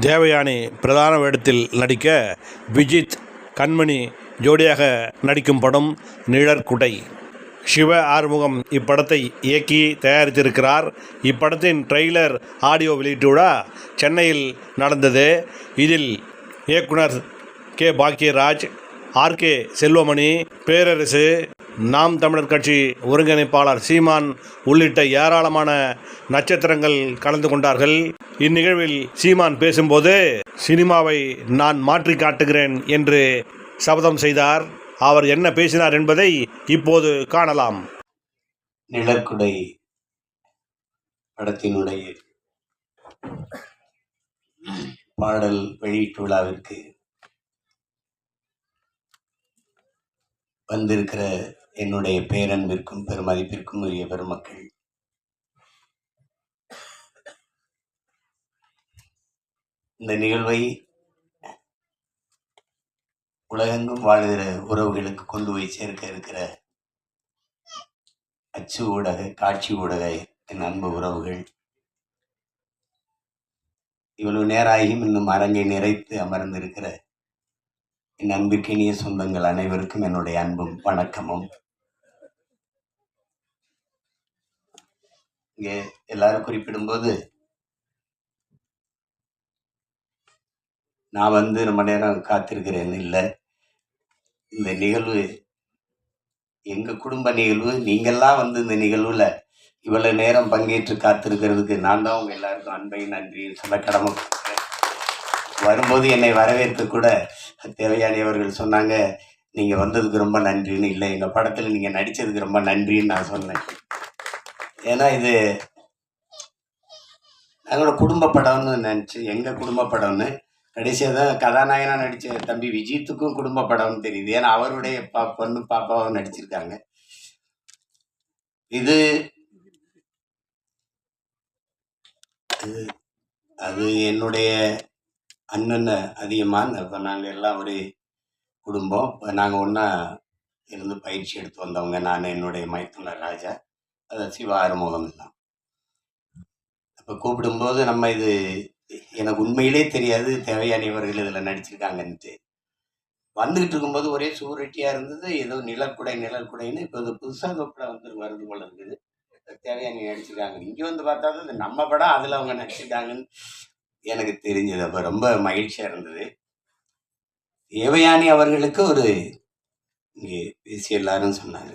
தேவயானி பிரதான வேடத்தில் நடிக்க விஜித் கண்மணி ஜோடியாக நடிக்கும் படம் நிழற்குடை சிவ ஆறுமுகம் இப்படத்தை இயக்கி தயாரித்திருக்கிறார். இப்படத்தின் ட்ரெய்லர் ஆடியோ வெளியீட்டு சென்னையில் நடந்தது. இதில் இயக்குனர் கே. பாக்யராஜ் ஆர்கே செல்வமணி பேரரசு நாம் தமிழர் கட்சி ஒருங்கிணைப்பாளர் சீமான் உள்ளிட்ட ஏராளமான நட்சத்திரங்கள் கலந்து கொண்டார்கள். இந்நிகழ்வில் சீமான் பேசும்போது சினிமாவை நான் மாற்றி காட்டுகிறேன் என்று சபதம் செய்தார். அவர் என்ன பேசினார் என்பதை இப்போது காணலாம். நிலக்குடை படத்தினுடைய பாடல் வெளியீட்டு விழாவிற்கு வந்திருக்கிற என்னுடைய பேரன்பிற்கும் பெருமதிப்பிற்கும் உரிய பெருமக்கள். இந்த நிகழ்வை உலகெங்கும் வாழ்கிற உறவுகளுக்கு கொண்டு போய் சேர்க்க இருக்கிற அச்சு ஊடக காட்சி ஊடக என் அன்பு உறவுகள். இவ்வளவு நேராகியும் இன்னும் அரங்கை நிறைத்து அமர்ந்திருக்கிற என் அன்புக்கினிய சொந்தங்கள் அனைவருக்கும் என்னுடைய அன்பும் வணக்கமும். இங்கே எல்லாரும் குறிப்பிடும்போது நான் வந்து ரொம்ப நேரம் காத்திருக்கிறேன்னு இல்லை. இந்த நிகழ்வு எங்கள் குடும்ப நிகழ்வு நீங்கள்லாம் வந்து இந்த நிகழ்வில் இவ்வளோ நேரம் பங்கேற்று காத்திருக்கிறதுக்கு நான் தான் உங்கள் எல்லாருக்கும் அன்பையும் நன்றியும் சொல்ல கடமை வரும்போது என்னை வரவேற்க கூட தேவையானவர்கள் சொன்னாங்க நீங்கள் வந்ததுக்கு ரொம்ப நன்றின்னு. இல்லை எங்கள் படத்தில் நீங்கள் நடித்ததுக்கு ரொம்ப நன்றின்னு நான் சொன்னேன். ஏன்னா இது நாங்களோட குடும்ப படம்னு நினச்சி எங்கள் குடும்ப படம்னு கடைசியாக தான் கதாநாயகனாக நடித்த தம்பி விஜித்துக்கும் குடும்ப படம்னு தெரியுது. ஏன்னா அவருடைய பா பொண்ணு பாப்பாவும் நடிச்சிருக்காங்க. இது அது- அது என்னுடைய அண்ணன் அதிகமாக இப்போ நாங்கள் எல்லாம் ஒரு குடும்பம். இப்போ நாங்கள் ஒன்றா இருந்து பயிற்சி எடுத்து வந்தவங்க. நான் என்னுடைய மைத்துனர் ராஜா. அது சிவாயிரம் மூலம் எல்லாம் அப்போ கூப்பிடும்போது நம்ம இது எனக்கு உண்மையிலே தெரியாது தேவையானவர்கள் இதில் நடிச்சிருக்காங்கன்ட்டு. வந்துகிட்டு இருக்கும்போது ஒரே சூரிட்டியாக இருந்தது ஏதோ நிழற்குடை நிழற்குடைன்னு இப்போ இது புதுசாக படம் வந்து வருது போல இருக்குது. தேவையானி நடிச்சிருக்காங்க. இங்கே வந்து பார்த்தா தான் நம்ம படம் அதில் அவங்க நடிச்சிருக்காங்கன்னு எனக்கு தெரிஞ்சது. அப்போ ரொம்ப மகிழ்ச்சியாக இருந்தது. தேவயானி அவர்களுக்கு ஒரு இங்கே பேசி எல்லாரும் சொன்னாங்க.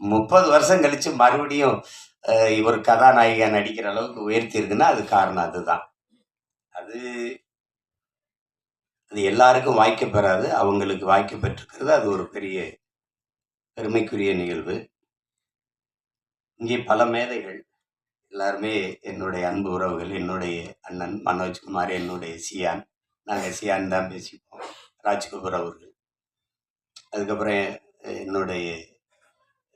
முப்பது வருஷம் கழிச்சு மறுபடியும் ஒரு இவர் நடிக்கிற அளவுக்கு உயர்த்தியிருக்குன்னா அது காரணம் அதுதான். அது அது எல்லாருக்கும் வாய்க்க பெறாது அவங்களுக்கு வாய்க்க பெற்றிருக்கிறது அது ஒரு பெரிய பெருமைக்குரிய நிகழ்வு. இங்கே பல மேதைகள் எல்லாருமே என்னுடைய அன்பு உறவுகள் என்னுடைய அண்ணன் மனோஜ்குமார் என்னுடைய சியான் நாங்கள் சியான் தான் பேசிப்போம் ராஜ்குமார் அவர்கள். அதுக்கப்புறம் என்னுடைய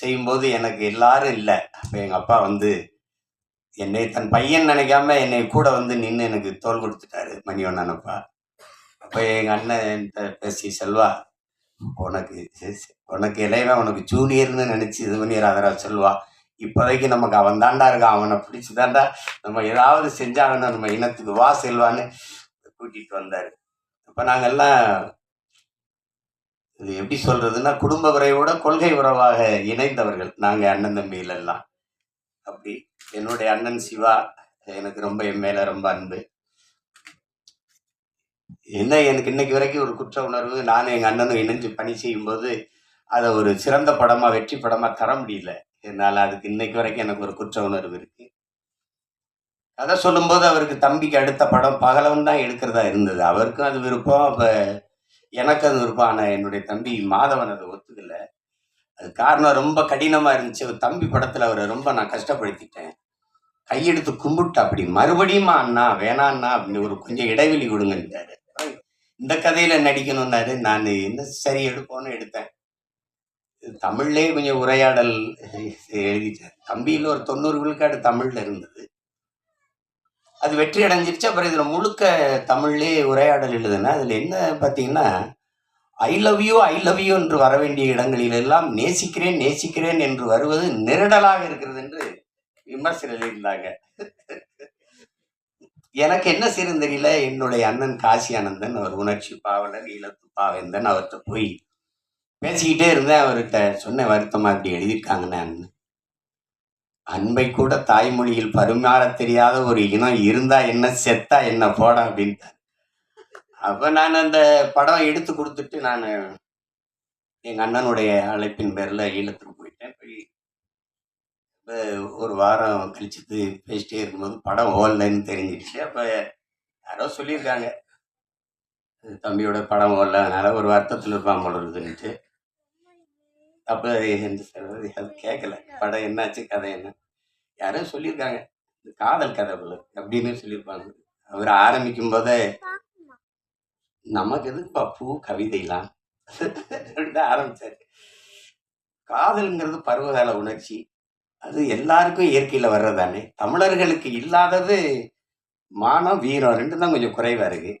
செய்யும்போது எனக்கு எல்லாரும் இல்லை. அப்போ எங்கள் அப்பா வந்து என்னை தன் பையன் நினைக்காம என்னை கூட வந்து நின்று எனக்கு தோல் கொடுத்துட்டாரு மணிவண்ணன் அப்பா அப்போ எங்கள் அண்ணன் பேசி செல்வா உனக்கு உனக்கு இளையவன் உனக்கு ஜூனியர்னு நினச்சி இது பண்ணிடுறாதரா செல்வா. இப்போதைக்கு நமக்கு அவன் தாண்டா இருக்கான். அவனை பிடிச்சி தாண்டா நம்ம ஏதாவது செஞ்சாங்கன்னா நம்ம இனத்துக்கு வா செல்வான்னு கூட்டிகிட்டு வந்தார். அப்போ நாங்கள்லாம் இது எப்படி சொல்றதுன்னா குடும்ப உறவோட கொள்கை உறவாக இணைந்தவர்கள். நாங்கள் அண்ணன் தம்பிகள் எல்லாம். அப்படி என்னுடைய அண்ணன் சிவா எனக்கு ரொம்ப என் மேல ரொம்ப அன்பு. என்ன எனக்கு இன்னைக்கு வரைக்கும் ஒரு குற்ற உணர்வு நானும் எங்கள் அண்ணனும் இணைஞ்சு பணி செய்யும்போது அதை ஒரு சிறந்த படமாக வெற்றி படமாக தர முடியல. என்னால் அதுக்கு இன்னைக்கு வரைக்கும் எனக்கு ஒரு குற்ற உணர்வு இருக்கு. கதை சொல்லும்போது அவருக்கு தம்பிக்கு அடுத்த படம் பகலவன் தான் எடுக்கிறதா இருந்தது. அவருக்கும் அது விருப்பம். அப்போ எனக்கு அது விருப்பம் என்னுடைய தம்பி மாதவன் அதை ஒத்துக்கல. அது காரணம் ரொம்ப கடினமாக இருந்துச்சு. அவர் தம்பி படத்தில் அவரை ரொம்ப நான் கஷ்டப்படுத்திட்டேன். கையெடுத்து கும்பிட்டு அப்படி மறுபடியுமா அண்ணா வேணாண்ணா அப்படின்னு ஒரு கொஞ்சம் இடைவெளி கொடுங்கன்றாரு இந்த கதையில நடிக்கணும்னாரு. நான் என்ன சரி எடுப்போன்னு எடுத்தேன். தமிழ்லேயே கொஞ்சம் உரையாடல் எழுதிட்டேன் தம்பியில் ஒரு தொண்ணூறு விழுக்காடு தமிழில் இருந்தது. அது வெற்றி அடைஞ்சிருச்சு. அப்புறம் இதில் முழுக்க தமிழ்லேயே உரையாடல் எழுதுனா அதில் என்ன பார்த்தீங்கன்னா I love you I love you என்று வர வேண்டிய இடங்களில் எல்லாம் நேசிக்கிறேன் நேசிக்கிறேன் என்று வருவது நெருடலாக இருக்கிறது என்று விமர்சனம் எழுதியிருந்தாங்க. எனக்கு என்ன செய்யணும் தெரியல என்னுடைய அண்ணன் காசி ஆனந்தன் அவர் உணர்ச்சி பாவலர் இலத்து பாவேந்தன் அவர்கிட்ட போய் பேசிக்கிட்டே இருந்தேன். அவர்கிட்ட சொன்ன வருத்தமாக இப்படி எழுதியிருக்காங்கன்னு அன்பை கூட தாய்மொழியில் பரிமாற தெரியாத ஒரு இனம் இருந்தா என்ன செத்தா என்ன போட அப்படின்ட்டு அப்ப நான் அந்த படம் எடுத்து கொடுத்துட்டு நான் எங்க அண்ணனுடைய அழைப்பின் பேர்ல ஈழத்துக்கு போயிட்டேன். போய் ஒரு வாரம் கழிச்சுட்டு பேசிட்டே இருக்கும்போது படம் ஓடலன்னு தெரிஞ்சிடுச்சு. அப்ப யாரோ சொல்லியிருக்காங்க. தம்பியோட படம் ஓடல அதனால ஒரு வருத்தத்தில் இருப்பான் போல இருக்குதுன்ட்டு. அப்போ என்ன சொல்றது அது கேட்கல படம் என்னாச்சு கதை என்ன? யாரோ சொல்லியிருக்காங்க. இந்த காதல் கதை போல அப்படின்னு சொல்லியிருப்பாங்க. அவர் ஆரம்பிக்கும் போதே நமக்கு எதுப்பா பூ கவிதைலாம்? அப்படின்னு ஆரம்பிச்சாரு. காதல்ங்கிறது பருவகால உணர்ச்சி. அது எல்லாருக்கும் இயற்கையில வர்றதானே தமிழர்களுக்கு இல்லாதது மானம் வீரம் ரெண்டு தான் கொஞ்சம் குறைவா இருக்குது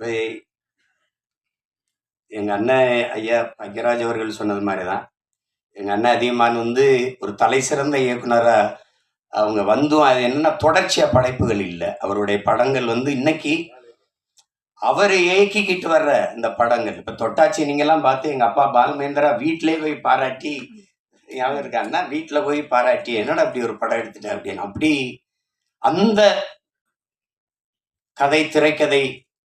இப்ப எங்கள் அண்ணன் ஐயா பக்யராஜ் அவர்கள் சொன்னது மாதிரி தான் எங்கள் அண்ணன் அதிகமான் வந்து ஒரு தலை சிறந்த இயக்குனராக அவங்க வந்தும் அது என்னன்னா தொடர்ச்சியாக படைப்புகள் இல்லை. அவருடைய படங்கள் வந்து இன்னைக்கு அவர் இயக்கிக்கிட்டு வர்ற இந்த படங்கள். இப்போ தொட்டாச்சி நீங்கள்லாம் பார்த்து எங்கள் அப்பா பாலுமேந்திரா வீட்டிலே போய் பாராட்டி ஞாபகம் இருக்கா அண்ணா போய் பாராட்டி என்னடா அப்படி ஒரு படம் எடுத்துட்டேன் அப்படின்னு. அப்படி அந்த கதை திரைக்கதை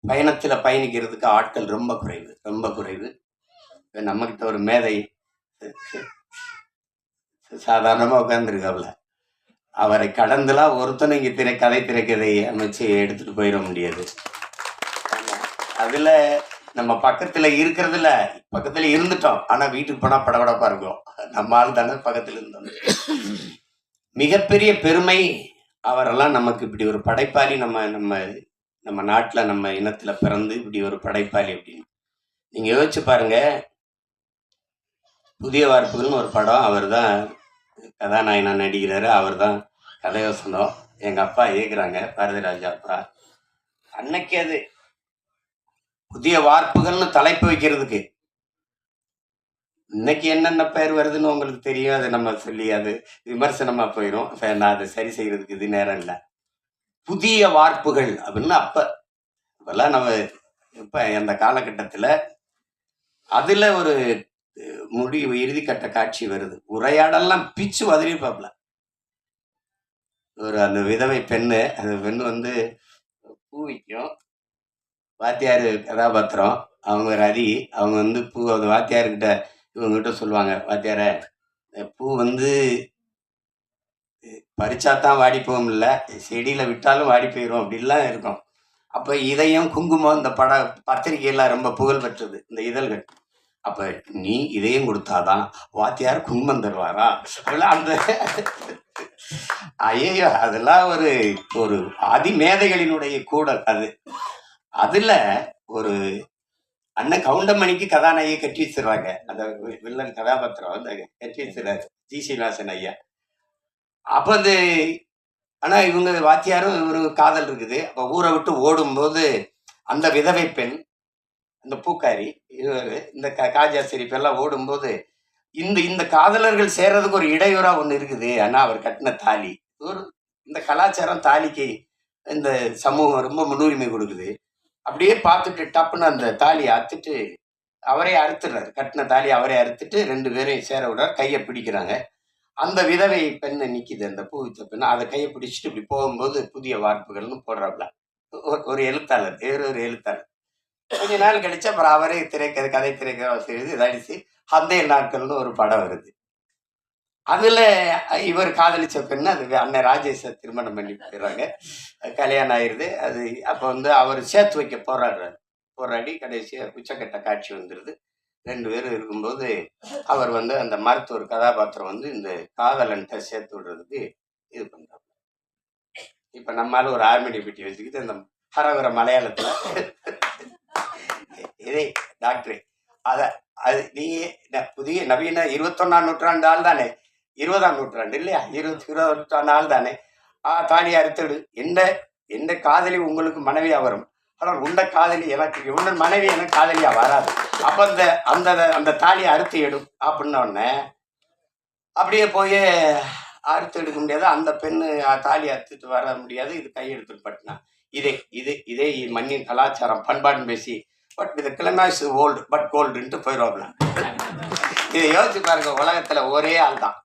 பயணத்தில் பயணிக்கிறதுக்கு ஆட்கள் ரொம்ப குறைவு ரொம்ப குறைவு. நம்ம ஒரு மேதை சாதாரணமாக உட்காந்துருக்காப்ல அவரை கடந்துலாம் ஒருத்தனும் இங்கே திரை கதை திரைக்கதை அமைச்சு எடுத்துகிட்டு போயிட முடியாது. அதில் நம்ம பக்கத்தில் இருக்கிறதுல பக்கத்தில் இருந்துட்டோம். ஆனால் வீட்டுக்கு போனால் படபடப்பாக இருக்கும். நம்ம ஆள் தானே பக்கத்தில் இருந்தோம். மிகப்பெரிய பெருமை அவரெல்லாம் நமக்கு இப்படி ஒரு படைப்பாளி நம்ம நம்ம நம்ம நாட்டில் நம்ம இனத்தில் பிறந்து இப்படி ஒரு படைப்பாளி அப்படின்னு. நீங்கள் யோசிச்சு பாருங்க. புதிய வார்ப்புகள்னு ஒரு படம் அவர் தான் கதாநாயகனா நடிக்கிறாரு. அவர் தான் கதையோசனம் எங்கள் அப்பா இயக்குறாங்க பாரதிராஜா அப்பா. அன்னைக்கு அது புதிய வார்ப்புகள்னு தலைப்பு வைக்கிறதுக்கு. இன்னைக்கு என்னென்ன பெயர் வருதுன்னு உங்களுக்கு தெரியும். அதை நம்ம சொல்லி அது விமர்சனமாக போயிடும் நான் அதை சரி செய்கிறதுக்கு இது நேரம் இல்லை. புதிய வார்ப்புகள் அப்படின்னு அப்ப இப்பெல்லாம் நம்ம இப்ப அந்த காலகட்டத்தில் அதுல ஒரு முடிவு இறுதிக்கட்ட காட்சி வருது. உரையாடெல்லாம் பிச்சு வதறிப்பாப்ல ஒரு அந்த விதவை பெண்ணு அந்த பெண் வந்து பூ விற்கும் வாத்தியார் கதாபாத்திரம். அவங்க ரதி அவங்க வந்து பூ அந்த வாத்தியார்கிட்ட இவங்ககிட்ட சொல்லுவாங்க வாத்தியார பூ வந்து பறிச்சா தான் வாடி போகும் இல்லை. செடியில் விட்டாலும் வாடி போயிடும் அப்படிலாம் இருக்கும். அப்போ இதயம் குங்குமம் இந்த பட பத்திரிகையெல்லாம் ரொம்ப புகழ் பெற்றது இந்த இதழ்கள். அப்போ நீ இதயம் கொடுத்தாதான் வாத்தியார் குங்குமம் தருவாரா? அப்படிலாம் அந்த ஐயோ அதெல்லாம் ஒரு ஒரு அதிமேதைகளினுடைய கூடல் அது. அதில் ஒரு அண்ணன் கவுண்டமணிக்கு கதாநாயகி கட்டி வச்சிடுறாங்க அந்த வில்லன் கதாபாத்திரம் வந்து கட்டி வச்சிருக்காரு ஜி. சீனிவாசன் ஐயா. அப்போ அந்த ஆனால் இவங்க வாத்தியாரும் இவருக்கு காதல் இருக்குது. அப்போ ஊரை விட்டு ஓடும்போது அந்த விதவை பெண் அந்த பூக்காரி இவர் இந்த க காஜா சிரிப்பு எல்லாம் ஓடும்போது இந்த இந்த காதலர்கள் சேர்றதுக்கு ஒரு இடையூறா ஒன்று இருக்குது. ஆனால் அவர் கட்டின தாலி. ஒரு இந்த கலாச்சாரம் தாலிக்கு இந்த சமூகம் ரொம்ப முன்னுரிமை கொடுக்குது. அப்படியே பார்த்துட்டு டப்புன்னு அந்த தாலியை அறுத்துட்டு அவரே அறுத்துடுறாரு. கட்டின தாலி அவரே அறுத்துட்டு ரெண்டு பேரையும் சேர விடுறார். கையை பிடிக்கிறாங்க. அந்த விதவை பெண்ணை நிற்கிது அந்த பூவித்த பெண்ணை. பெண்ணு அதை கையை பிடிச்சிட்டு இப்படி போகும்போது புதிய வார்ப்புகள்னு போடுறாப்ல. ஒரு- ஒரு எழுத்தாளர் வேறு ஒரு எழுத்தாளர். கொஞ்ச நாள் கழிச்சு அப்புறம் அவரே திரைக்கதை கதை திரைக்கதை செய்து நடிச்சு அந்த நாட்கள்னு ஒரு படம் வருது. அதுல இவர் காதலிச்ச பெண்ணு அது அண்ணன் ராஜேஷை திருமணம் பண்ணி போயிடுறாங்க. கல்யாணம் ஆயிருது. அது அப்போ வந்து அவர் சேர்த்து வைக்க போராடுறாரு. போராடி கடைசியா உச்சக்கட்ட காட்சி வந்துடுது ரெண்டு பேரும் இருக்கும்போது அவர் வந்து அந்த மருத்துவர் கதாபாத்திரம் வந்து இந்த காதலன்ட்ட சேர்த்து விடுறதுக்கு இது பண்ணுறாங்க இப்போ நம்மால ஒரு ஆர்மிடி பெட்டி வச்சுக்கிட்டு இந்த ஹரவர மலையாளத்தில் இதே டாக்டரே. அதை அது நீங்கள் ந- புதிய நவீன இருபத்தொன்னாம் நூற்றாண்டு ஆள் தானே. இருபதாம் நூற்றாண்டு இல்லையா? இருபத்தி இருபதாம் நூற்றாண்டு ஆள் தானே. ஆ தாலி அறுத்தடு எந்த எந்த காதலி உங்களுக்கு மனைவியாக வரும்? ஆனால் உண்ட காதலி எனக்கு உண்ட மனைவி எனக்கு காதலியா வராது. அப்ப அந்த அந்த அந்த தாலியை அறுத்து எடும் அப்படின்னோடனே அப்படியே போய் அறுத்து எடுக்க முடியாது. அந்த பெண்ணு தாலி அறுத்துட்டு வர முடியாது. இது கையெழுத்து பட்டினா. இதே இது இதே மண்ணின் கலாச்சாரம். பண்பாடுன்னு பேசி பட் இது கிளமாஸ் ஓல்டு பட் கோல்டுன்ட்டு போயிடுவாப்ல இதை யோசிச்சு பாருங்க உலகத்துல ஒரே ஆள் தான்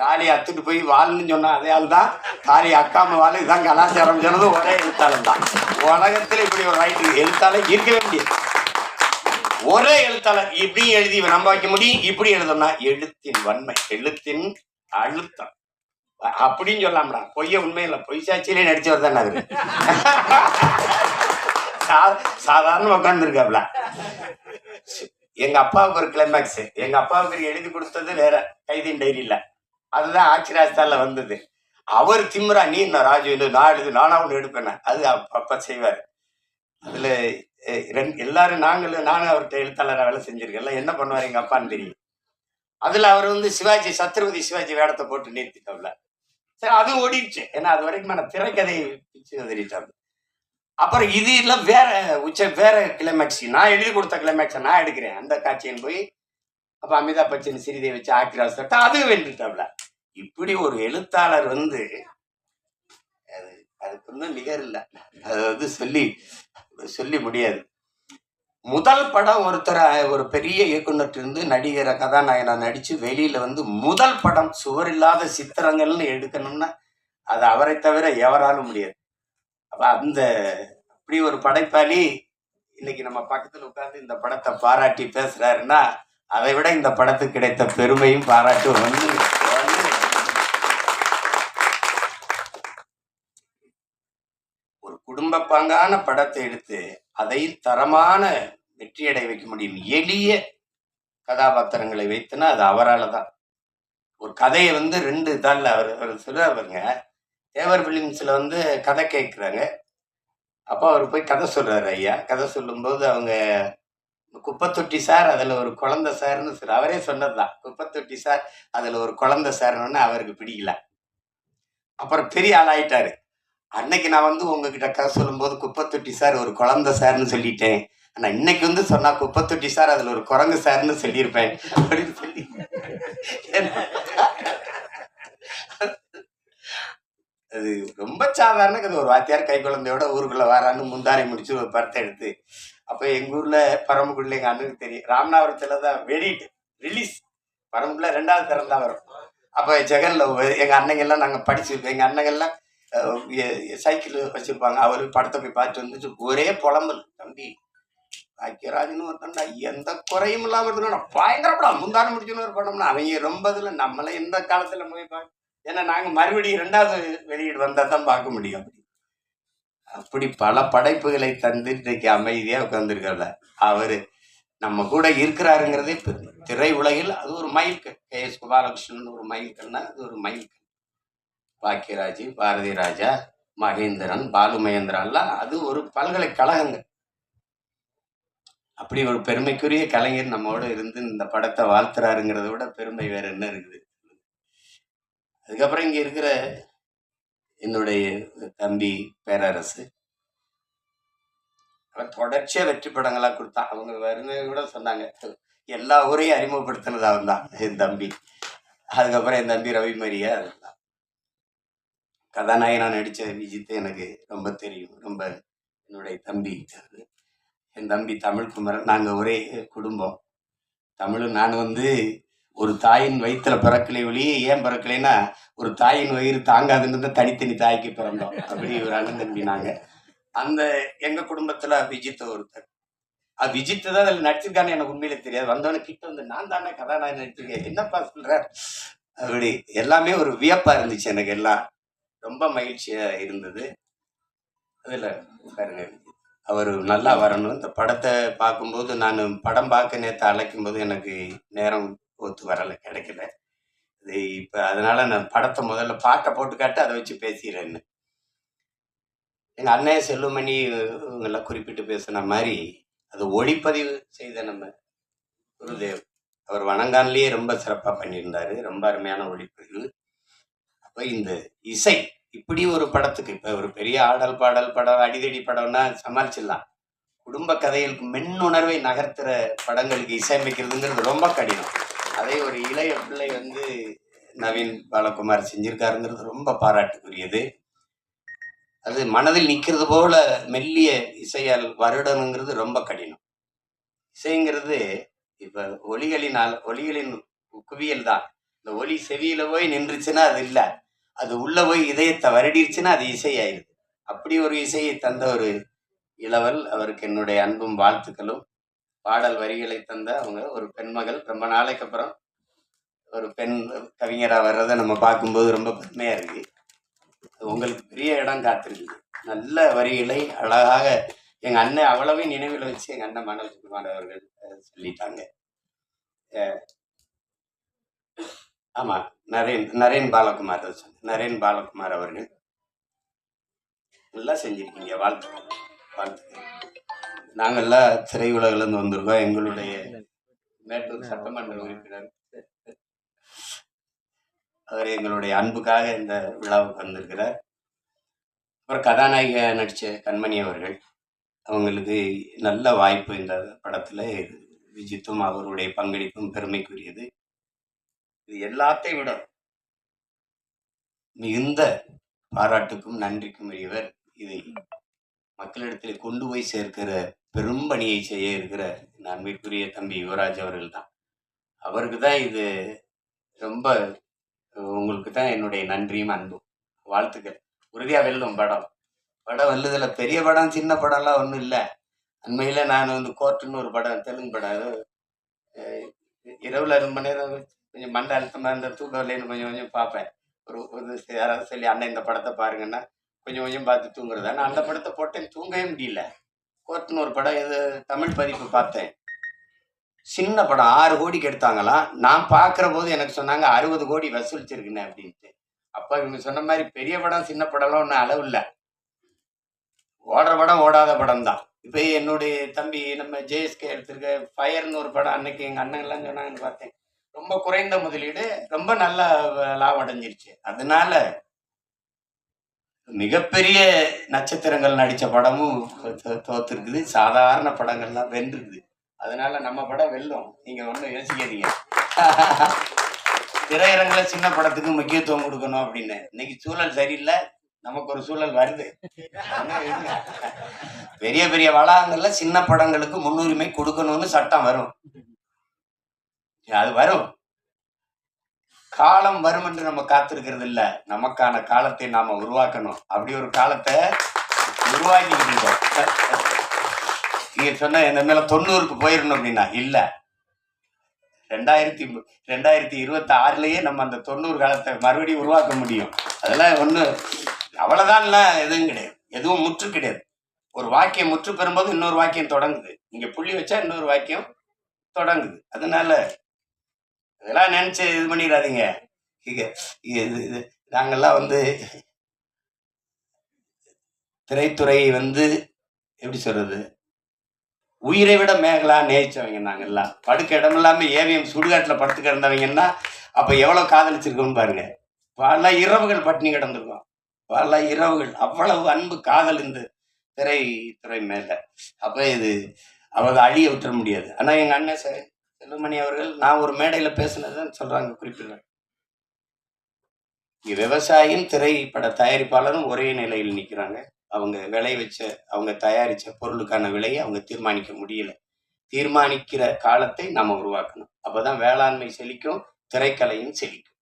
தாலி அத்துட்டு போய் வாழ்னு சொன்னா அதே ஆள் தான் தாலி அக்காம வாழ இதுதான் கலாச்சாரம் சொன்னது ஒரே எழுத்தாளர் தான். உலகத்துல இப்படி ஒரு ரைட்டு எழுத்தாளர் இருக்கவே முடியாது. ஒரே எழுத்தாளர் இப்படி எழுதி நம்ப வைக்க முடியும். இப்படி எழுதணும்னா எழுத்தின் வன்மை எழுத்தின் அழுத்தம். அப்படின்னு சொல்லாம்டா. பொய்ய உண்மை இல்லை. பொய் சாட்சியிலே நடிச்சவர் தானே அது சா- சாதாரண உட்காந்துருக்காப்ல எங்க அப்பாவுக்கு ஒரு கிளைமேக்ஸ் எங்க அப்பாவுக்கு எழுதி கொடுத்தது வேற. கைதின் டைரியில அதுதான் ஆட்சிராஜ்தான்ல வந்தது. அவர் திம்ரா நீ இன்னும் ராஜு இல்லை நான் எழுது நானா ஒன்று எடுப்பேன் அது அப்ப செய்வார். அதுல ரெண்டு எல்லாரும் நாங்களும் நானும் அவர்கிட்ட எழுத்தாளராக வேலை செஞ்சிருக்கேன். என்ன பண்ணுவார் எங்க அப்பான்னு தெரியும் அதுல அவர் வந்து சிவாஜி சத்ரபதி சிவாஜி வேடத்தை போட்டு நிறுத்திட்டோம்ல சரி அது ஓடிடுச்சு. ஏன்னா அது வரைக்கும் நான் திரைக்கதை பிச்சு வந்துட்டாங்க அப்புறம் இது எல்லாம் வேற உச்ச வேற கிளைமேக்ஸ் நான் எழுதி கொடுத்த கிளைமேக்ஸை நான் எடுக்கிறேன். அந்த காட்சியின் போய் அப்ப அமிதாப் பச்சன் சிறிதை வச்சு ஆக்கிராஸ் தட்டா அது வென்றுட்டாப்ல இப்படி ஒரு எழுத்தாளர் வந்து அது அதுக்கு ஒன்றும் நிகர் இல்லை. அது வந்து சொல்லி சொல்லி முடியாது. முதல் படம் ஒருத்தர் ஒரு பெரிய இயக்குனர் இருந்து நடிகரை கதாநாயகனா நடிச்சு வெளியில வந்து முதல் படம் சுவர் இல்லாத சித்திரங்கள்னு எடுக்கணும்னா அது அவரை தவிர எவராலும் முடியாது. அப்ப அந்த அப்படி ஒரு படைப்பாளி இன்னைக்கு நம்ம பக்கத்துல உட்காந்து இந்த படத்தை பாராட்டி பேசுறாருன்னா அதை விட இந்த படத்துக்கு கிடைத்த பெருமையும் பாராட்டும் வந்து ஒரு குடும்ப பங்கான படத்தை எடுத்து அதை தரமான வெற்றியடை வைக்க முடியும். எளிய கதாபாத்திரங்களை வைத்துனா அது அவரால் தான் ஒரு கதையை வந்து ரெண்டு தாளில் அவர் அவர் சொல்கிறார் பாருங்க. தேவர் பிலிம்ஸில் வந்து கதை கேட்குறாங்க. அப்போ அவர் போய் கதை சொல்கிறார் ஐயா. கதை சொல்லும்போது அவங்க குப்பத்தொட்டி சார் அதில் ஒரு குழந்தை சார்னு சார் அவரே சொன்னதுதான். குப்பத்தொட்டி சார் அதில் ஒரு குழந்த சார்னு அவருக்கு பிடிக்கல. அப்புறம் பெரிய ஆளாயிட்டாரு. அன்னைக்கு நான் வந்து உங்ககிட்ட கதை சொல்லும்போது குப்பத்தொட்டி சார் ஒரு குழந்த சார்னு சொல்லிட்டேன். ஆனால் இன்னைக்கு வந்து சொன்னா குப்பத்தொட்டி சார் அதில் ஒரு குரங்கு சார்னு சொல்லியிருப்பேன். அப்படின்னு சொல்லி. அது ரொம்ப சாதாரண கதை. ஒரு வாத்தியார் கை குழந்தையோட ஊருக்குள்ள வரான்னு முந்தாரை முடிச்சு ஒரு படத்தை எடுத்து அப்போ எங்கள் ஊரில் பரமக்குடியில எங்கள் அண்ணனுக்கு தெரியும். ராமநாதபுரத்தில் தான் வெடிட்டு ரிலீஸ் பரமக்குடியில ரெண்டாவது திறந்தா வரும். அப்போ ஜெகனில் எங்கள் அண்ணங்கள்லாம் நாங்கள் படிச்சிருப்போம் எங்கள் அண்ணங்கள்லாம் சைக்கிள் வச்சுருப்பாங்க. அவரு படத்தை போய் பார்த்துட்டு வந்துச்சு ஒரே புலம்பல். தம்பி பாக்கியராஜன் ஒருத்தன்டா எந்த குறையும் இல்லாமல் இருக்கணும் பயங்கர படம். முந்தான முடிச்சுன்னு ஒரு படம்னா அவங்க ரொம்ப இதில் நம்மளே எந்த காலத்தில் போய் பார்க்க ஏன்னா நாங்கள் மறுபடியும் ரெண்டாவது வெளியீடு வந்தால் தான் பார்க்க முடியும். அப்படி அப்படி பல படைப்புகளை தந்து இன்றைக்கு அமைதியாக உட்காந்துருக்கல அவர் நம்ம கூட இருக்கிறாருங்கிறதே திரை உலகில் அது ஒரு மைல்கல். கே. எஸ். குமாரகிருஷ்ணன் ஒரு மைல்கல்னா அது ஒரு மைல்கல். பாக்கியராஜ் பாரதி ராஜா மகேந்திரன் பாலு மகேந்திரன்லாம் அது ஒரு பல்கலைக்கழகங்கள். அப்படி ஒரு பெருமைக்குரிய கலைஞர் நம்மோட இருந்து இந்த படத்தை வாழ்த்துறாருங்கிறத விட பெருமை வேற என்ன இருக்குது? அதுக்கப்புறம் இங்கே இருக்கிற என்னுடைய தம்பி பேரரசு. அவன் தொடர்ச்சியாக வெற்றி படங்களாக கொடுத்தான். அவங்க வருங்க கூட சொன்னாங்க எல்லா ஊரையும் அறிமுகப்படுத்தினது அவன் தான் என் தம்பி. அதுக்கப்புறம் என் தம்பி ரவி மரியா அதெல்லாம் கதாநாயகனா நடிச்ச விஜித் எனக்கு ரொம்ப தெரியும். ரொம்ப என்னுடைய தம்பி. என் தம்பி தமிழ் குமரன் நாங்கள் ஒரே குடும்பம். தமிழும் நான் வந்து ஒரு தாயின் வயிற்றுல பிறக்கலை ஒழிய ஏன் பிறக்கலைன்னா ஒரு தாயின் வயிறு தாங்காதுன்னு தான் தனித்தனி தாய்க்கு பிறந்தோம் அப்படி ஒரு அண்ணன் தம்பினாங்க அந்த எங்க குடும்பத்துல விஜித் ஒருத்தர். அது விஜித் தான் அதில் நடிச்சிருக்கான்னு எனக்கு உண்மையில தெரியாது. வந்தவனே கிட்ட வந்து நான் தானே கதாநாயகன் நடிச்சிருக்கேன். என்னப்பா சொல்ற? அப்படி எல்லாமே ஒரு வியப்பா இருந்துச்சு எனக்கு எல்லாம். ரொம்ப மகிழ்ச்சியா இருந்தது. அதில் பாருங்க அவர் நல்லா வரணும். இந்த படத்தை பார்க்கும்போது நான் படம் பார்க்க நேற்று அழைக்கும் போது எனக்கு நேரம் ஒத்து வரலை கிடைக்கல. இது இப்போ அதனால நான் படத்தை முதல்ல பாட்டை போட்டு காட்டு அதை வச்சு பேசிடுறேன்னு எங்கள் அண்ணன் செல்லுமணி இவங்கெல்லாம் குறிப்பிட்டு பேசின மாதிரி அது ஒளிப்பதிவு செய்த நம்ம குருதேவ். அவர் வணங்கான்லேயே ரொம்ப சிறப்பாக பண்ணியிருந்தாரு ரொம்ப அருமையான ஒளிப்பதிவு. அப்போ இந்த இசை இப்படி ஒரு படத்துக்கு இப்போ ஒரு பெரிய ஆடல் பாடல் படம் அடிதடி படம்னா சமாளிச்சிடலாம். குடும்ப கதைகளுக்கு மென்னுணர்வை நகர்த்துற படங்களுக்கு இசையமைக்கிறதுங்கிறது ரொம்ப கடினம். அதே ஒரு இளைய பிள்ளை வந்து நவீன் பாலகுமார் செஞ்சிருக்காருங்கிறது ரொம்ப பாராட்டுக்குரியது. அது மனதில் நிற்கிறது போல மெல்லிய இசையால் வருடணுங்கிறது ரொம்ப கடினம். இசைங்கிறது இப்போ ஒலிகளினால் ஒலிகளின் குவியல் தான். இந்த ஒலி செவியில போய் நின்றுச்சுன்னா அது இல்லை. அது உள்ள போய் இதயத்தை வருடிருச்சுன்னா அது இசை ஆயிடுது அப்படி ஒரு இசையை தந்த ஒரு இளவல் அவருக்கு என்னுடைய அன்பும் வாழ்த்துக்களும். பாடல் வரிகளை தந்த அவங்க ஒரு பெண்மகள் ரொம்ப நாளைக்கு அப்புறம் ஒரு பெண் கவிஞராக வர்றதை நம்ம பார்க்கும்போது ரொம்ப பெருமையா இருக்கு. உங்களுக்கு பெரிய இடம் காத்திருக்கு நல்ல வரிகளை அழகாக எங்க அண்ணன் அவ்வளவே நினைவில் வச்சு எங்க அண்ணன் மனோஜ்குமார் அவர்கள் சொல்லிட்டாங்க. ஆமா நரேன் நரேன் பாலகுமார் சொன்னேன். நரேன் பாலகுமார் அவர்கள். நல்லா செஞ்சிருக்கீங்க. வாழ்த்துக்கள். வாழ்த்துக்கள். நாங்கள்லாம் திரையுலகிலிருந்து வந்திருக்கோம். எங்களுடைய மேட்டூர் சட்டமன்ற உறுப்பினர். அவர் எங்களுடைய அன்புக்காக இந்த விழாவுக்கு வந்திருக்கிறார். அப்புறம் கதாநாயக நடித்த கண்மணி அவர்கள் அவங்களுக்கு நல்ல வாய்ப்பு இந்த படத்தில். விஜித்தும் அவருடைய பங்களிப்பும் பெருமைக்குரியது. இது எல்லாத்தையும் விட மிகுந்த பாராட்டுக்கும் நன்றிக்கும் உரியவர் இதை. மக்களிடத்தில் கொண்டு போய் சேர்க்கிற பெரும் பணியை செய்ய இருக்கிற அன்பிற்குரிய தம்பி யுவராஜ் அவர்கள் தான் அவருக்கு தான் இது ரொம்ப உங்களுக்கு தான் என்னுடைய நன்றியும் அன்பும். வாழ்த்துக்கள். உறுதியாக வெல்லும் படம். படம் வெல்லுதில் பெரிய படம் சின்ன படம்லாம் ஒன்றும் இல்லை. அண்மையில் நான் வந்து கோர்ட்டுன்னு ஒரு படம் தெலுங்கு படம். இரவில் அஹ், ரெண்டு மணி நேரம் கொஞ்சம் மண்டை அழுத்தமாக இருந்த தூக்கம் இல்லைன்னு கொஞ்சம் கொஞ்சம் பார்ப்பேன். ஒரு ஒரு யாராவது சொல்லி அண்ணன் இந்த படத்தை பாருங்கன்னா கொஞ்சம் கொஞ்சம் பார்த்து தூங்குறது? நான் அந்த படத்தை போட்டேன் தூங்கவே முடியல. கோர்ட்டுன்னு ஒரு படம் இது தமிழ் பதிப்பு பார்த்தேன். சின்ன படம் ஆறு கோடிக்கு எடுத்தாங்களாம் நான் பார்க்குற போது எனக்கு சொன்னாங்க அறுபது கோடி வசூலிச்சிருக்குன்னு அப்படின்ட்டு. அப்போ இவங்க சொன்ன மாதிரி பெரிய படம் சின்ன படம்லாம் ஒன்றும் அளவு இல்லை. ஓடுற படம் ஓடாத படம் தான். இப்போ என்னுடைய தம்பி நம்ம ஜேஎஸ்கே எடுத்திருக்க ஃபயர்னு ஒரு படம் அன்னைக்கு எங்கள் அண்ணங்கள்லாம் சொன்னாங்கன்னு பார்த்தேன். ரொம்ப குறைந்த முதலீடு ரொம்ப நல்லா லாபம் அடைஞ்சிருச்சு. அதனால மிகப்பெரிய நட்சத்திரங்கள் நடித்த படமும் தோ- தோத்துருக்குது. சாதாரண படங்கள்லாம் வென்றுருக்குது. அதனால நம்ம படம் வெல்லும். நீங்கள் ஒன்றும் யோசிக்காதீங்க. திரையரங்கில் சின்ன படத்துக்கு முக்கியத்துவம் கொடுக்கணும் அப்படின்னு. இன்னைக்கு சூழல் சரியில்லை. நமக்கு ஒரு சூழல் வருது. பெரிய பெரிய வளாகங்கள்ல சின்ன படங்களுக்கு முன்னுரிமை கொடுக்கணும்னு சட்டம் வரும். அது வரும். காலம் வரும் என்று நம்ம காத்திருக்கிறது இல்ல. நமக்கான காலத்தை நாம உருவாக்கணும். அப்படி ஒரு காலத்தை உருவாக்கிட்டு இருக்கோம் நீங்க சொன்ன இந்த மேல தொண்ணூறுக்கு போயிடணும் அப்படின்னா இல்ல. ரெண்டாயிரத்தி ரெண்டாயிரத்தி இருபத்தி ஆறுலயே நம்ம அந்த தொண்ணூறு காலத்தை மறுபடியும் உருவாக்க முடியும். அதெல்லாம் ஒன்றும் அவ்வளோதான் இல்லை எதுவும் கிடையாது. எதுவும் முற்று கிடையாது. ஒரு வாக்கியம் முற்று பெறும்போது இன்னொரு வாக்கியம் தொடங்குது. இங்கே புள்ளி வச்சா இன்னொரு வாக்கியம் தொடங்குது. அதனால இதெல்லாம் நினைச்சு இது பண்ணிடாதீங்க. இது இது நாங்கெல்லாம் வந்து திரைத்துறை வந்து எப்படி சொல்றது? உயிரை விட மேகலாம் நேசிச்சவங்க நாங்கள்லாம் படுக்க இடம் இல்லாமல் ஏவிஎம் சுடுகாட்டில் படுத்து கிடந்தவங்கன்னா அப்போ எவ்வளோ காதலிச்சிருக்கோம் பாருங்க. பல இரவுகள் பட்டினி கிடந்திருக்கோம். பல இரவுகள் அவ்வளவு அன்பு காதல் இந்த திரைத்துறை மேலே. அப்போ இது அவ அழிய விட்டுற முடியாது. ஆனால் எங்கள் அண்ணன் சார் செல்லுமணி அவர்கள் நான் ஒரு மேடையில பேசினதுன்னு சொல்றாங்க குறிப்பிடுறேன் விவசாயம் விவசாயியும் திரைப்பட தயாரிப்பாளரும் ஒரே நிலையில் நிற்கிறாங்க அவங்க விளை வச்ச அவங்க தயாரிச்ச பொருளுக்கான விலையை அவங்க தீர்மானிக்க முடியல. தீர்மானிக்கிற காலத்தை நம்ம உருவாக்கணும். அப்பதான் வேளாண்மை செழிக்கும் திரைக்கலையும் செழிக்கும்.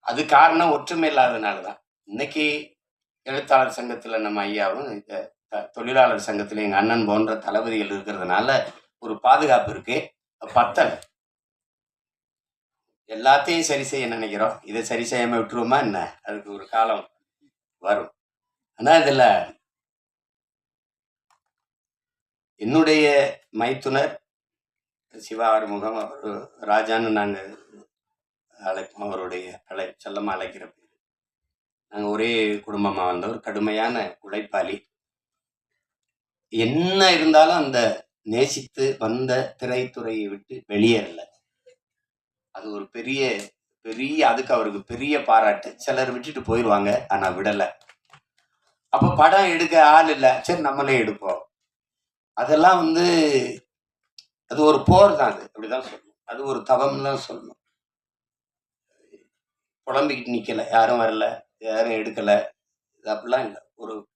அது காரணம் ஒற்றுமை இல்லாதனாலதான் இன்னைக்கு எழுத்தாளர் சங்கத்தில் நம்ம ஐயாவும் இந்த த- தொழிலாளர் சங்கத்தில் எங்கள் அண்ணன் போன்ற தளபதிகள் இருக்கிறதுனால ஒரு பாதுகாப்பு இருக்குது பத்தல். எல்லாத்தையும் சரி செய்ய நினைக்கிறோம். இதை சரி செய்யாமல் விட்டுருவோமா என்ன? அதுக்கு ஒரு காலம் வரும். ஆனால் இதில் என்னுடைய மைத்துனர் சிவா ஆறுமுகம் அவர் ராஜான்னு நாங்கள் அழைப்போம். அவருடைய அழை செல்லமாக அழைக்கிற பேர். நாங்கள் ஒரே குடும்பமாக வந்தவர். கடுமையான உழைப்பாளி. என்ன இருந்தாலும் அந்த நேசித்து வந்த திரைத்துறையை விட்டு வெளியேறல அது ஒரு பெரிய பெரிய அதுக்கு அவருக்கு பெரிய பாராட்டு. சிலர் விட்டுட்டு போயிடுவாங்க ஆனா விடல. அப்ப படம் எடுக்க ஆள் இல்லை. சரி நம்மளே எடுப்போம். அதெல்லாம் வந்து அது ஒரு போர் தான் அது. அப்படிதான் சொல்லணும். அது ஒரு தவம் தான் சொல்லணும். புலம்பிக்கிட்டு நிக்கல. யாரும் வரல. யாரும் எடுக்கல. இது அப்படிலாம் இல்லை. ஒரு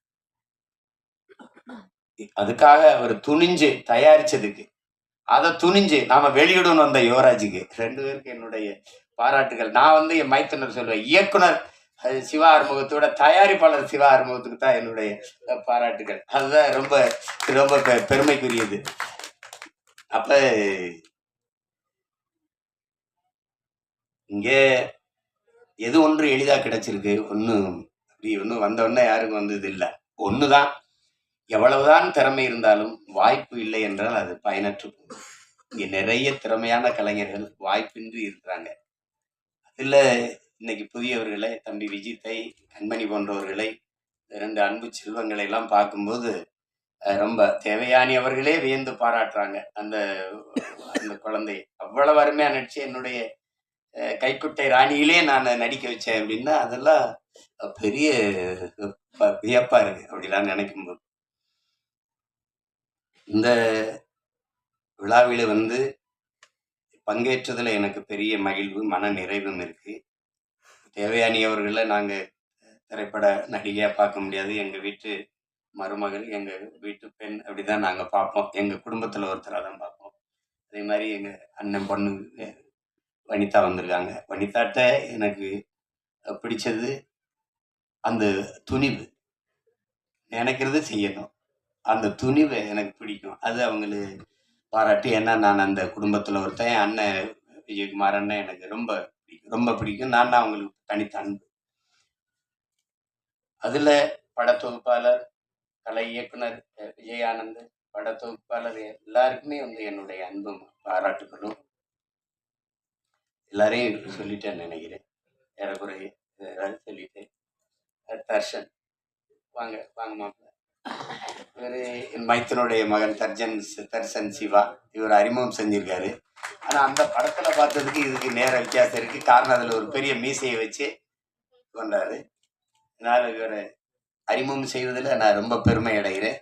அதுக்காக அவர் துணிஞ்சு தயாரிச்சதுக்கு. அதை துணிஞ்சு நாம வெளியிடணும் வந்த யுவராஜுக்கு. ரெண்டு பேருக்கு என்னுடைய பாராட்டுகள். நான் வந்து என் மைத்தனர் சொல்லுவேன் இயக்குனர் சிவா ஆறுமுகத்தோட தயாரிப்பாளர் சிவா ஆறுமுகத்துக்கு தான் என்னுடைய பாராட்டுகள். அதுதான் ரொம்ப ரொம்ப பெ- பெருமைக்குரியது. அப்ப இங்கே எது ஒன்று எளிதாக கிடைச்சிருக்கு? ஒன்றும் அப்படி ஒன்றும் வந்த உடனே யாருக்கும் வந்தது இல்லை. ஒன்று தான் எவ்வளவுதான் திறமை இருந்தாலும் வாய்ப்பு இல்லை என்றால் அது பயனற்று போகும். இங்கே நிறைய திறமையான கலைஞர்கள் வாய்ப்பின்றி இருக்கிறாங்க. அதில் இன்னைக்கு புதியவர்களை தம்பி விஜித்தை கண்மணி போன்றவர்களை இரண்டு அன்பு செல்வங்களை எல்லாம் பார்க்கும்போது ரொம்ப தேவையானியவர்களே வியந்து பாராட்டுறாங்க. அந்த அந்த குழந்தை. அவ்வளவு அருமையா நடிச்சு என்னுடைய கைக்குட்டை ராணியிலே நான் நடிக்க வச்சேன் அப்படின்னா அதெல்லாம் பெரிய ப- வியப்பா இருக்கு. அப்படிலாம் நினைக்கும்போது. இந்த விழாவில் வந்து பங்கேற்றதில் எனக்கு பெரிய மகிழ்வு மன நிறைவும் இருக்குது தேவயானி நாங்கள் திரைப்பட நடிகையாக பார்க்க முடியாது. எங்கள் வீட்டு மருமகள் எங்கள் வீட்டு பெண் அப்படிதான் நாங்கள் பார்ப்போம். எங்கள் குடும்பத்தில் ஒருத்தராக தான் பார்ப்போம். அதே மாதிரி எங்கள் அண்ணன் பொண்ணு வனிதா வந்திருக்காங்க. வனிதாட்ட எனக்கு பிடிச்சது அந்த துணிவு. நினைக்கிறது செய்யணும். அந்த துணிவு எனக்கு பிடிக்கும். அது அவங்களுக்கு பாராட்டி ஏன்னா நான் அந்த குடும்பத்தில் ஒருத்தன் என் அண்ணன் விஜயகுமார் அண்ணன் எனக்கு ரொம்ப பிடிக்கும். ரொம்ப பிடிக்கும். நான் தான் அவங்களுக்கு தனித்த அன்பு. அதில் படத்தொகுப்பாளர் கலை இயக்குனர் அஹ், படத்தொகுப்பாளர் எல்லாருக்குமே வந்து என்னுடைய அன்பும் பாராட்டுகளும். எல்லாரையும் சொல்லிட்டேன் நினைக்கிறேன். ஏறக்குறைய ஏதாவது சொல்லிட்டேன் தர்ஷன் வாங்க வாங்க மாப்பிள்ள. இவரு என் மைத்தனுடைய மகன் தர்ஜன் தர்சன் சிவா. இவர் அறிமுகம் செஞ்சிருக்காரு. ஆனால் அந்த படத்தில் பார்த்ததுக்கு இதுக்கு நேர வித்தியாசம் இருக்குது காரணம் அதில் ஒரு பெரிய மீசையை வச்சு கொண்டாரு. அதனால் இவரை அறிமுகம் செய்வதில் நான் ரொம்ப பெருமை அடைகிறேன்.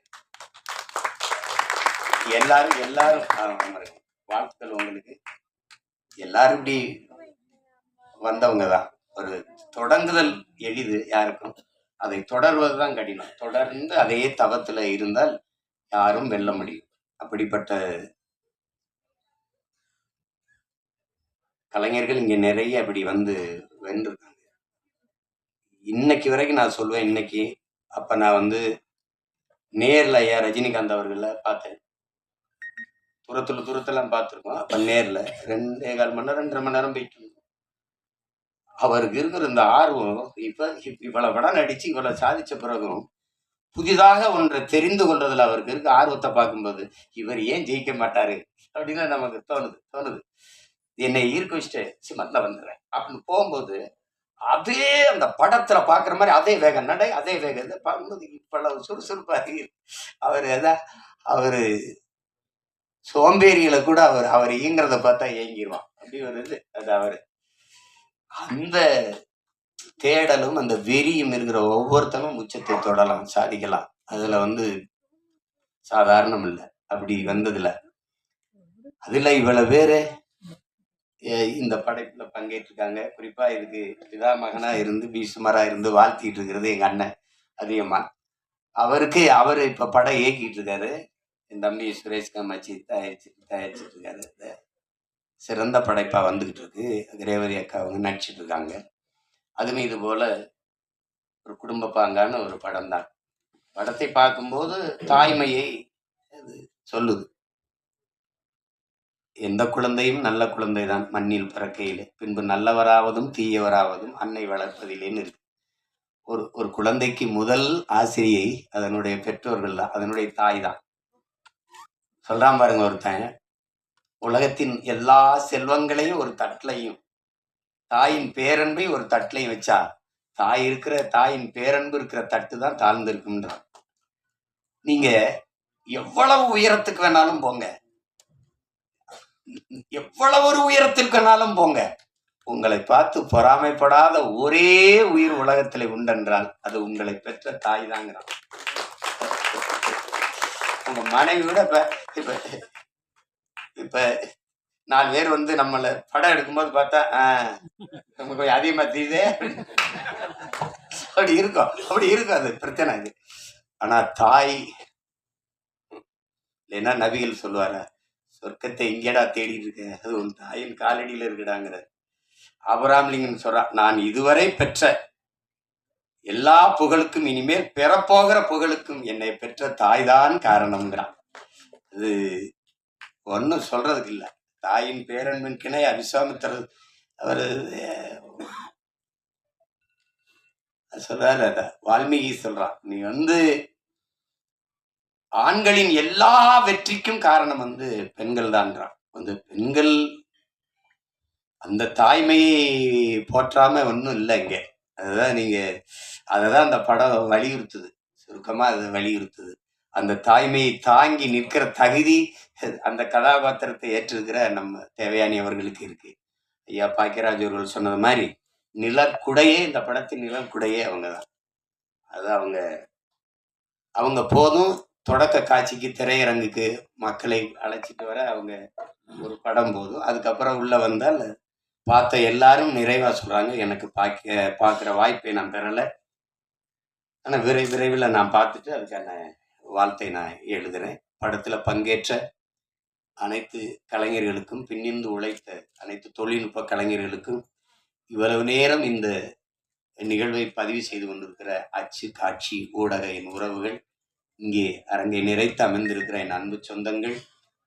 எல்லாரும் எல்லாரும் வாழ்த்துக்கள் உங்களுக்கு. எல்லாரும் இப்படி வந்தவங்க தான். ஒரு தொடங்குதல் எளிது யாருக்கும். அதை தொடர்வதுதான் கடினம். தொடர்ந்து அதே தவத்துல இருந்தால் யாரும் வெல்ல முடியும். அப்படிப்பட்ட கலைஞர்கள் இங்க நிறைய அப்படி வந்து வென்றிருக்காங்க. இன்னைக்கு வரைக்கும் நான் சொல்லுவேன் இன்னைக்கு அப்ப நான் வந்து நேர்ல ஐயா ரஜினிகாந்த் அவர்கள பார்த்தேன். தூரத்தில் தூரத்தெல்லாம் பார்த்துருக்கோம். அப்ப நேர்ல ரெண்டே கால் மணி நேரம் ரெண்டரை மணி நேரம் போயிட்டு அவருக்கு இருக்கிற இந்த ஆர்வம் இப்ப இப்- இவ்வளவு படம் நடிச்சு இவ்வளவு சாதிச்ச பிறகும் புதிதாக ஒன்றை தெரிந்து கொள்றதுல அவருக்கு இருக்க ஆர்வத்தை பார்க்கும்போது இவர் ஏன் ஜெயிக்க மாட்டாரு? அப்படின்னு நமக்கு தோணுது தோணுது. என்னை ஈர்க்க வச்சுட்டு சிமத்துல வந்துடுறேன். அப்படின்னு போகும்போது அதே அந்த படத்துல பாக்குற மாதிரி அதே வேகம் நடை அதே வேகம் இதை பார்க்கும்போது இவ்வளவு சுறுசுறுப்பா இருக்கு. அவர் எதா அவரு சோம்பேறியில கூட அவர் அவர் இயங்குறத பார்த்தா இயங்கிடுவான் அப்படி ஒரு இது அது அவர். அந்த தேடலும் அந்த வெறியும் இருக்கிற ஒவ்வொருத்தனும் உச்சத்தை தொடலாம் சாதிக்கலாம். அதுல வந்து சாதாரணம் இல்லை. அப்படி வந்ததுல. அதுல இவ்வளவு பேரு இந்த படைப்புல பங்கேற்றிருக்காங்க. குறிப்பா இதுக்கு பிதாமகனா இருந்து பீசுமரா இருந்து வாழ்த்திட்டு இருக்கிறது எங்க அண்ணன் அதிகமாக அவருக்கு அவரு இப்ப படம் இயக்கிட்டு இருக்காரு. என் தம்பி சுரேஷ் காமாட்சி தயாரிச்சு தயாரிச்சிட்டு இருக்காரு. சிறந்த படைப்பாக வந்துக்கிட்டு இருக்கு. ரேவதி அக்கா அவங்க நடிச்சிட்டு இருக்காங்க. அதுவும் இது போல ஒரு குடும்ப பாங்கான ஒரு படம் தான் படத்தை பார்க்கும்போது தாய்மையை அது சொல்லுது. எந்த குழந்தையும் நல்ல குழந்தை தான் மண்ணில் பிறக்கையிலே. பின்பு நல்லவராவதும் தீயவராவதும் அன்னை வளர்ப்பதிலேன்னு இருக்கு. ஒரு ஒரு குழந்தைக்கு முதல் ஆசிரியை அதனுடைய பெற்றோர்கள் தான் அதனுடைய தாய் தான் சொல்றான் பாருங்க ஒருத்தன். உலகத்தின் எல்லா செல்வங்களையும் ஒரு தட்டிலையும். தாயின் பேரன்பை ஒரு தட்டிலையும் வச்சா தாய் இருக்கிற தாயின் பேரன்பு இருக்கிற தட்டு தான் தாழ்ந்து நீங்க எவ்வளவு உயரத்துக்கு வேணாலும் போங்க. எவ்வளவு ஒரு உயரத்திற்கு வேணாலும் போங்க. உங்களை பார்த்து பொறாமைப்படாத ஒரே உயிர் உலகத்தில் உண்டென்றால் அது உங்களை பெற்ற தாய் தாங்கிறான். உங்க மனைவி விட இப்ப இப்ப நாலு பேர் வந்து நம்மள படம் எடுக்கும்போது பார்த்தா ஆஹ், நமக்கு கொஞ்சம் அதிகமா தெரியுதே. அப்படி இருக்கும். அப்படி இருக்கும் அது. பிரச்சனை இது ஆனா தாய் இல்லைன்னா நபிகள் சொல்லுவார சொர்க்கத்தை இங்கேடா தேடிட்டு இருக்க? அது உன் தாயின் காலடியில் இருக்குடாங்கிற. ஆபராம்லிங்கன் சொல்றான் நான் இதுவரை பெற்ற எல்லா புகழுக்கும் இனிமேல் பெறப்போகிற புகழுக்கும் என்னை பெற்ற தாய்தான் காரணம்ங்கிறான். அது ஒன்றும் சொல்றதுக்கு இல்லை. தாயின் பேரன்பின் கிணை அபிசாமித்தர் அவர் சொல்றாரு வால்மீகி சொல்றான். நீ வந்து ஆண்களின் எல்லா வெற்றிக்கும் காரணம் வந்து பெண்கள் தான்றான். வந்து பெண்கள் அந்த தாய்மையை போற்றாம ஒன்றும் இல்லை இங்கே. அதுதான் நீங்க அததான் அந்த படம் வலியுறுத்துது. சுருக்கமாக அதை வலியுறுத்துது. அந்த தாய்மையை தாங்கி நிற்கிற தகுதி அந்த கதாபாத்திரத்தை ஏற்றிருக்கிற நம்ம தேவையானி அவர்களுக்கு இருக்கு. ஐயா பாக்கியராஜ் அவர்கள் சொன்னது மாதிரி நிழற்குடையே இந்த படத்தின் நிழற்குடையே அவங்க தான் அது அவங்க அவங்க போதும் தொடக்க காட்சிக்கு திரையரங்குக்கு மக்களை அழைச்சிட்டு வர அவங்க ஒரு படம் போதும். அதுக்கப்புறம் உள்ள வந்தால் பார்த்த எல்லாரும் நிறைவா சொல்றாங்க. எனக்கு பார்க்க பார்க்குற வாய்ப்பை நான் பெறலை. ஆனால் விரை விரைவில் நான் பார்த்துட்டு அதுக்கான வாழ்த்தை நான் எழுதுறேன். படத்தில் பங்கேற்ற அனைத்து கலைஞர்களுக்கும் பின்னிருந்து உழைத்த அனைத்து தொழில்நுட்ப கலைஞர்களுக்கும் இவ்வளவு நேரம் இந்த நிகழ்வை பதிவு செய்து கொண்டிருக்கிற அச்சு காட்சி ஊடக என் உறவுகள் இங்கே அரங்கை நிறைத்து அமர்ந்திருக்கிற என் அன்பு சொந்தங்கள்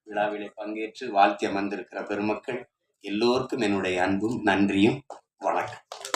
விழாவிலே பங்கேற்று வாழ்த்தி அமர்ந்திருக்கிற பெருமக்கள் எல்லோருக்கும் என்னுடைய அன்பும் நன்றியும். வணக்கம்.